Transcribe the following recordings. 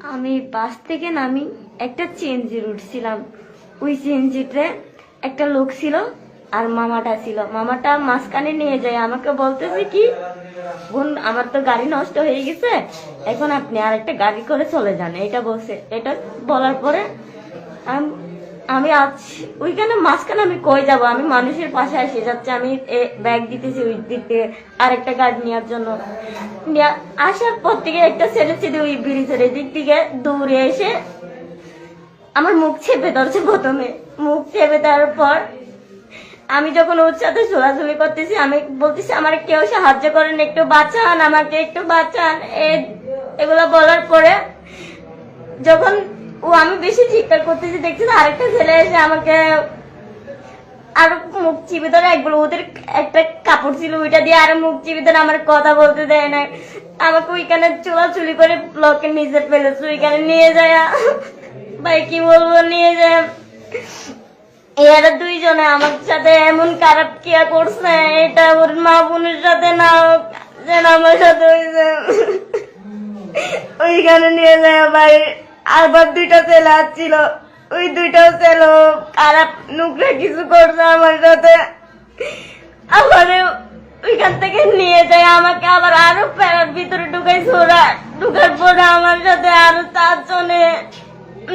আমি বাস থেকে নামি একটা চেঞ্জির উঠছিলাম ওই চেঞ্জিতে একটা লোক ছিল আর মামাটা ছিল। মামাটা মাঝখানে নিয়ে যায়, আমাকে বলতেছে কি, বোন, আমার তো গাড়ি নষ্ট হয়ে গেছে, এখন আপনি আর একটা গাড়ি করে চলে যান। এটা বলছে, এটা বলার পরে আম- আজ ওইখানে মাঝখানে আমি কই যাব? আমি মানুষের পাশে এসে যাচ্ছে আমি ব্যাগ দিতেছি ওই দিক থেকে, আরেকটা গাড়ি নেওয়ার জন্য। নিয়া- আসার পর থেকে একটা ছেলে ছিল ওই ব্রিজের দিক থেকে দৌড়ে এসে আমার মুখ চেপে ধরছে প্রথমে। মুখ চেপে দেওয়ার পর আমি যখন ওর সাথে ছোড়াছুড়ি করতেছি, আমি বলতেছি, আমার কেউ সাহায্য করেন, একটু বাঁচান, আমাকে একটু বাঁচান। এগুলো বলার পরে যখন ও, আমি বেশি চিৎকার করতেছি, দেখছি আরেকটা ছেলে এসে আমাকে আর মুখ চিপে ধরে একবার ওদের একটা কাপড় ছিল, ওইটা দিয়ে আর মুখ চিপে ধরে আমার কথা বলতে দেয় না আমাকে ওইখানে চুলাচুলি করে ব্লকের নিচে ফেলেছে, ওইখানে নিয়ে যায়। ভাই, কি বলব, নিয়ে যায়। এরা দুইজনে আমার সাথে এমন খারাপ কিয়া করছে, এটা ওর মা বোনের সাথে না যেন আমার সাথে ওইখানে নিয়ে যায়, ভাই। আবার দুইটা ছেলে আসছিল। ওই দুইটা ছেলে খারাপ। নুকরে কিছু করছে আমার সাথে। আবার ওইখান থেকে নিয়ে যায়, আমাকে আবার আরও প্যারার ভিতরে ঢুকাইছে ওরা। ঢুকার পরে আমার সাথে আরও চারজনে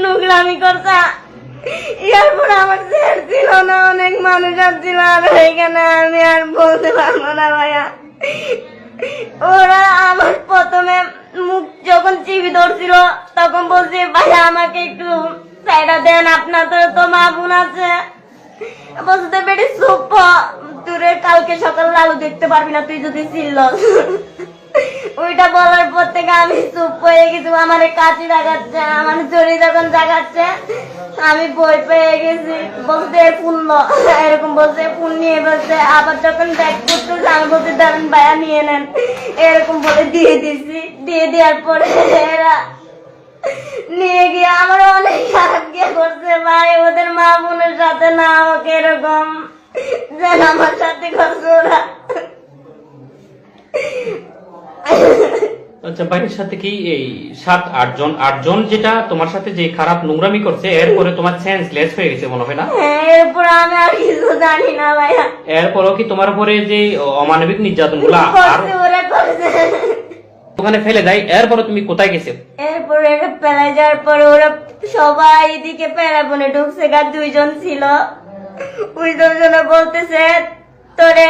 নোংরামি করছে। ইয়ার পরে আমার শেয়ার ছিল না, অনেক মানুষ আসছিল। আর এখানে আমি আর বলতে পারব না ভাইয়া। ওরা আমার প্রথমে মুখ যখন চিবি ধরছিল, তখন বলছে ভাইয়া আমাকে একটু সাইডা দেন, আপনার তো মা বোন আছে। বলতে সুপ কালকে আলু দেখতে পারবি না, তুই যদি ছিল ওইটা বলার পর থেকে আমি চুপ হয়ে গেছি আমার কাছে জাগাচ্ছে আমার জড়ি যখন জাগাচ্ছে আমি বই পেয়ে গেছি। বলতে ফুল এরকম বলছে ফুল নিয়ে বলছে, আবার যখন আমি বলতে দারুণ ভাইয়া, নিয়ে নেন। এরকম বলে দিয়ে দিছি। দিয়ে দেওয়ার পরে এরা নিয়ে গিয়ে আমার অনেক খারাপ গিয়ে করছে ভাই, ওদের মা বোনের সাথে না হোক এরকম। যেন আমার সাথে করছে ওরা। আচ্ছা সাথে কি এই সাত আটজন আটজন যেটা তোমার সাথে যে খারাপ নোংরামি করছে এরপরে তোমার সেন্সলেস হয়ে গেছে মনে হয় না? এরপর আমি আর কিছু জানি না ভাইয়া। এরপরও কি তোমার উপরে যে অমানবিক নির্যাতনগুলা আর ওখানে ফেলে দেয় এরপরে তুমি কোথায় গেছে? এরপর পেলা যাওয়ার পর ওরা সবাই এদিকে পেরাবনে ঢুকছে গা দুইজন ছিল। ওই দুজনে বলতেছে তোরে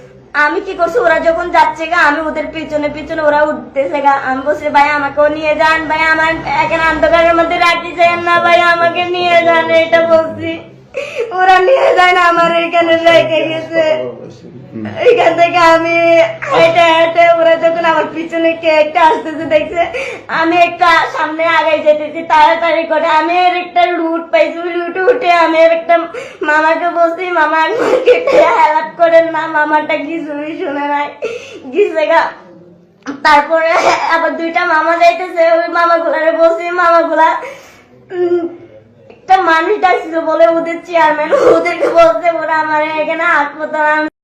আমি কি করছি? ওরা যখন যাচ্ছে গা, আমি ওদের পিছনে পিছনে ওরা উঠতেছে গা। আমি বলছি, ভাই, আমাকেও নিয়ে যান, ভাই, আমার এখানে অন্ধকারের মধ্যে রাখতে চান না, ভাই, আমাকে নিয়ে যান, এটা বলছি। ওরা নিয়ে যায় না, আমার এখানে রেখে গেছে। এখান থেকে আমি হেঁটে হেঁটে ওরা যখন আমার পিছনে কে একটা আসতেছে, দেখছে, আমি একটা সামনে আগে যেতেছি, তাড়াতাড়ি করে। আমি এর একটা লুট পাইছি লুট উঠে আমি এর একটা মামাকে বলছি, মামা, আমাকে হেল্প করেন মামাটা কিছুই শুনে নাই। গিয়ে গা। তারপরে আবার দুইটা মামা যাইতেছে ওই মামা গুলারে বলছি মামা গুলা উম, একটা মানুষ ডাকছিল বলে ওদের চেয়ারম্যান ওদেরকে বলছে ওরা আমার এখানে হাসপাতাল